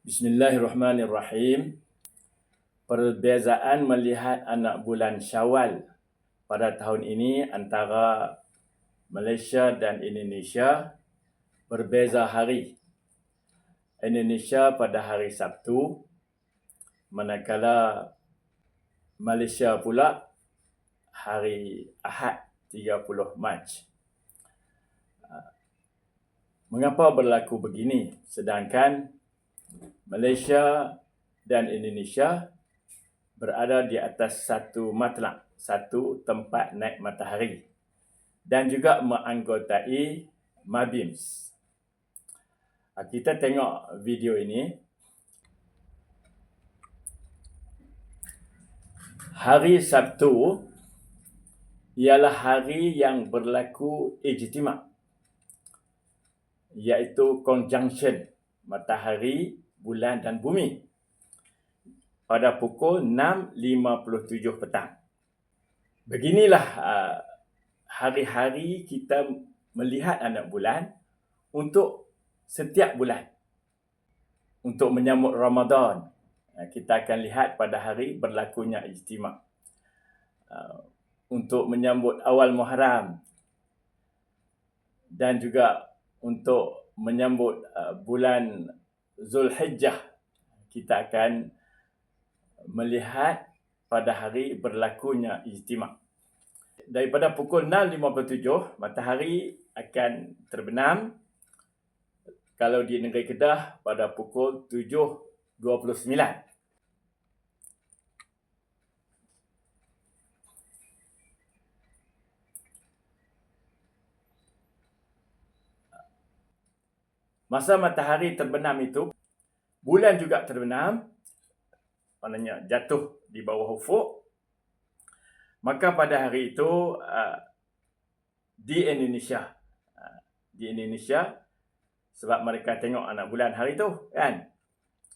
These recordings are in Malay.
Bismillahirrahmanirrahim. Perbezaan melihat anak bulan Syawal pada tahun ini antara Malaysia dan Indonesia berbeza hari. Indonesia pada hari Sabtu manakala Malaysia pula hari Ahad 30 Mac. Mengapa berlaku begini sedangkan Malaysia dan Indonesia berada di atas satu matlak, satu tempat naik matahari dan juga menganggotai MABIMS. Ah, kita tengok video ini. Hari Sabtu ialah hari yang berlaku ijtima' iaitu conjunction matahari, bulan dan bumi pada pukul 6.57 petang. Beginilah uh, hari-hari kita melihat anak bulan untuk setiap bulan. Untuk menyambut Ramadan, uh, kita akan lihat pada hari berlakunya ijtima. Uh, untuk menyambut awal Muharram dan juga untuk menyambut bulan Zulhijjah kita akan melihat pada hari berlakunya ijtima. Daripada pukul 6.57, matahari akan terbenam kalau di negeri Kedah pada pukul 7.29. Masa matahari terbenam itu, bulan juga terbenam. Maknanya jatuh di bawah ufuk. Maka pada hari itu uh, di Indonesia uh, di Indonesia sebab mereka tengok anak bulan hari itu kan?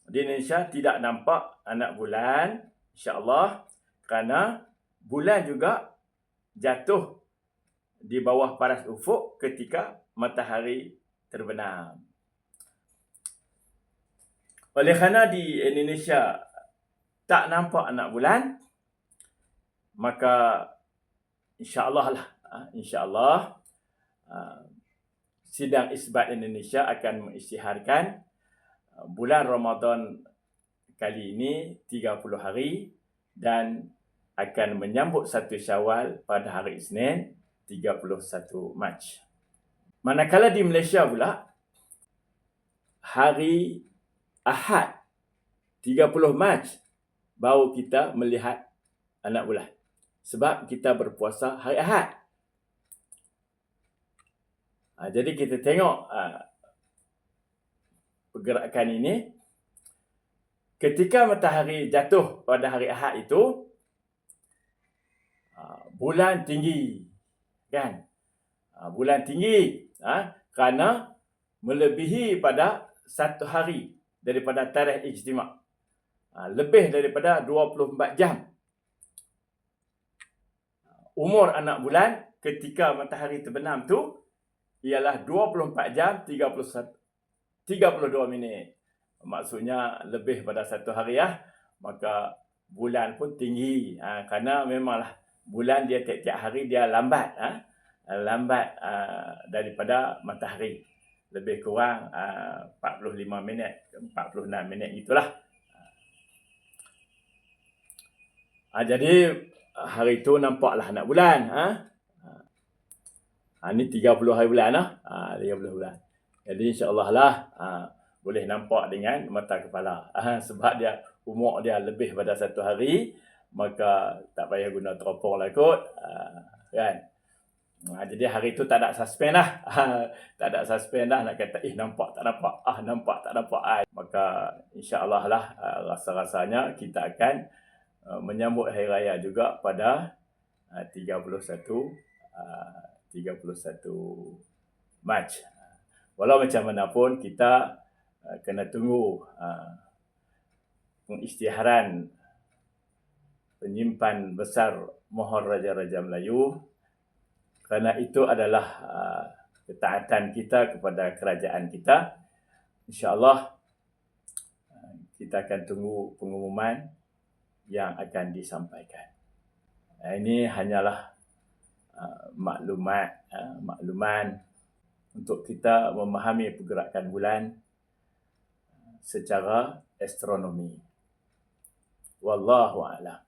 Di Indonesia tidak nampak anak bulan insya-Allah kerana bulan juga jatuh di bawah paras ufuk ketika matahari terbenam oleh kerana di Indonesia tak nampak anak bulan, maka insya-Allah lah, ha, insya-Allah ha, sidang isbat Indonesia akan mengisytiharkan ha, bulan Ramadan kali ini 30 hari dan akan menyambut satu Syawal pada hari Isnin 31 Mac. Manakala di Malaysia pula hari Ahad 30 Mac baru kita melihat anak bulan. Sebab kita berpuasa hari Ahad. Ha, jadi kita tengok ha, pergerakan ini. Ketika matahari jatuh pada hari Ahad itu, ha, bulan tinggi. kan? Ha, bulan tinggi. Ha, kerana melebihi pada satu hari daripada tarikh ijtima' Ha, lebih daripada 24 jam. Umur anak bulan ketika matahari terbenam tu ialah 24 jam 31 32 minit. Maksudnya lebih pada satu hari ya. Maka bulan pun tinggi. Ha, kerana memanglah bulan dia tiap-tiap hari dia lambat. Ha? Lambat uh, daripada matahari. Lebih kurang uh, 45 minit, 46 minit itulah. Ha, jadi hari itu nampaklah anak bulan. Ha? Ha, ini 30 hari bulan. Ha? Ha, 30 bulan. Jadi insyaAllah lah ha, boleh nampak dengan mata kepala. Ha, sebab dia umur dia lebih pada satu hari. Maka tak payah guna teropong lah kot. Ha, kan? Ha, jadi hari itu tak ada suspend lah. Ha, tak ada suspend lah nak kata, eh nampak tak nampak. Ah nampak tak nampak. Ha, maka insyaAllah lah ha, rasa-rasanya kita akan Uh, menyambut hari raya juga pada uh, 31 uh, 31 Mac. Walau macam mana pun kita uh, kena tunggu uh, pengisytiharan penyimpan besar Mohor Raja-Raja Melayu kerana itu adalah uh, ketaatan kita kepada kerajaan kita. InsyaAllah kita akan tunggu pengumuman yang akan disampaikan. Uh, ini hanyalah uh, maklumat, uh, makluman untuk kita memahami pergerakan bulan secara astronomi. Wallahu a'lam.